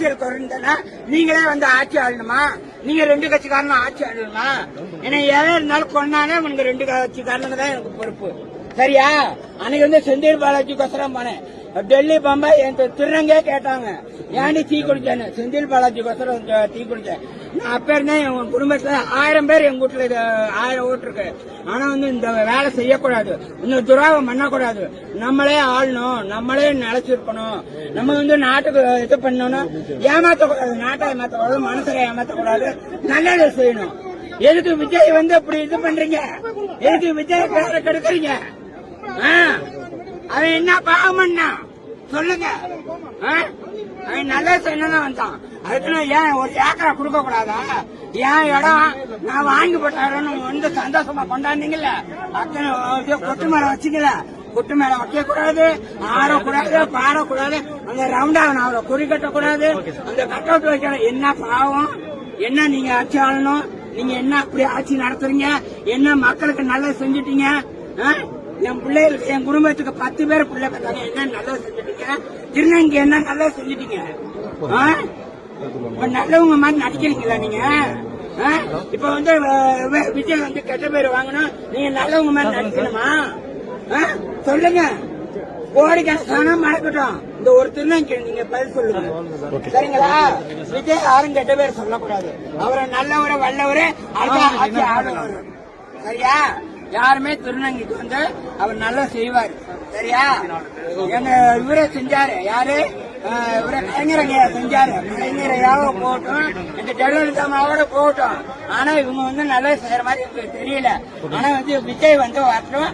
அரசியல் குறைந்தனா நீங்களே வந்து ஆட்சி ஆளணுமா நீங்க ரெண்டு கட்சிக்காரனும் ஆட்சி ஆளணுமா ஏன்னா எதை இருந்தாலும் கொண்டானே உனக்கு ரெண்டு கட்சிக்காரனுங்க தான் எனக்கு பொறுப்பு. சரியா? அன்னைக்கு வந்து செந்தில் பாலாஜி கொசரம் போனேன். டெல்லி பம்பாய் என் திருநங்கே கேட்டாங்க. ஏன்டி டீ குடிச்சேன்னு? செந்தில் பாலாஜி கொசரம் டீ குடிச்சேன். நான் அப்ப இருந்தேன் என் குடும்பத்துல ஆயிரம் பேர் எங்க வீட்டுல இது ஆயிரம் ஓட்டு இருக்கு ஆனா வந்து இந்த வேலை செய்யக்கூடாது. இந்த துராவம் பண்ணக்கூடாது. நம்மளே ஆளணும். நம்மளே நிலைச்சிருக்கணும். நம்ம வந்து நாட்டுக்கு இது பண்ணணும். ஏமாத்தக்கூடாது. நாட்டை ஏமாத்தக்கூடாது. மனசுல ஏமாத்தக்கூடாது. நல்லதை செய்யணும். எதுக்கு விஜய் வந்து அப்படி இது பண்றீங்க? எதுக்கு விஜய் பேரை கெடுக்குறீங்க? ஆ? அவன் என்ன பாவம் சொல்லுங்க. நல்ல செய்யணும் வந்தான். அதுக்குன்னு ஏன் ஒரு ஏக்கரா கொடுக்க கூடாதா ஏன் இடம் நான் வாங்கி போட்டாருன்னு வந்து சந்தோஷமா கொண்டாந்தீங்கல்ல அத்தனை கொட்டு மரம் வச்சுக்கல. கொட்டு மேல வைக்க கூடாது ஆறக்கூடாது பாடக்கூடாது அந்த ரவுண்டா அவரை குறி கட்டக்கூடாது. அந்த கட் அவுட் வைக்கணும் என்ன பாவம்? என்ன நீங்க ஆட்சி ஆளணும்? நீங்க என்ன அப்படி ஆட்சி நடத்துறீங்க? என்ன மக்களுக்கு நல்லது செஞ்சுட்டீங்க? என் பிள்ளைகளுக்கு என் குடும்பத்துக்கு பத்து பேர் பிள்ளை பார்த்தாங்க என்ன நல்லது செஞ்சுட்டீங்க? திருநங்கை என்ன நல்லது செஞ்சுட்டீங்க? நல்லவங்க மாதிரி நடிக்கிறீங்களா நீங்க? இப்ப வந்து விஜய் வந்து கெட்ட பேர் வாங்கணும். நீங்க நல்லவங்க மாதிரி நடிக்கணுமா? சொல்லுங்க. கோடிக்கணக்கான மறக்கட்டும் இந்த ஒரு திருநங்கை நீங்க பதில் சொல்லுங்க. சரிங்களா? விஜய் யாரும் கெட்ட பேர் சொல்லக்கூடாது. அவரை நல்லவரை வல்லவரே அடுத்த ஆட்சி சரியா? யாருமே திருநங்கைக்கு வந்து அவர் நல்லா செய்வார். சரியா? எங்க இவரே செஞ்சாரு. யாரு? இவரை கலைஞரையா செஞ்சாரு. கலைஞரையாவ போகட்டும் இந்த ஜெயலலிதா மாவோட போகட்டும் ஆனா இவங்க வந்து நல்லா செய்யற மாதிரி தெரியல. ஆனா வந்து விஜய் வந்து வரட்டும்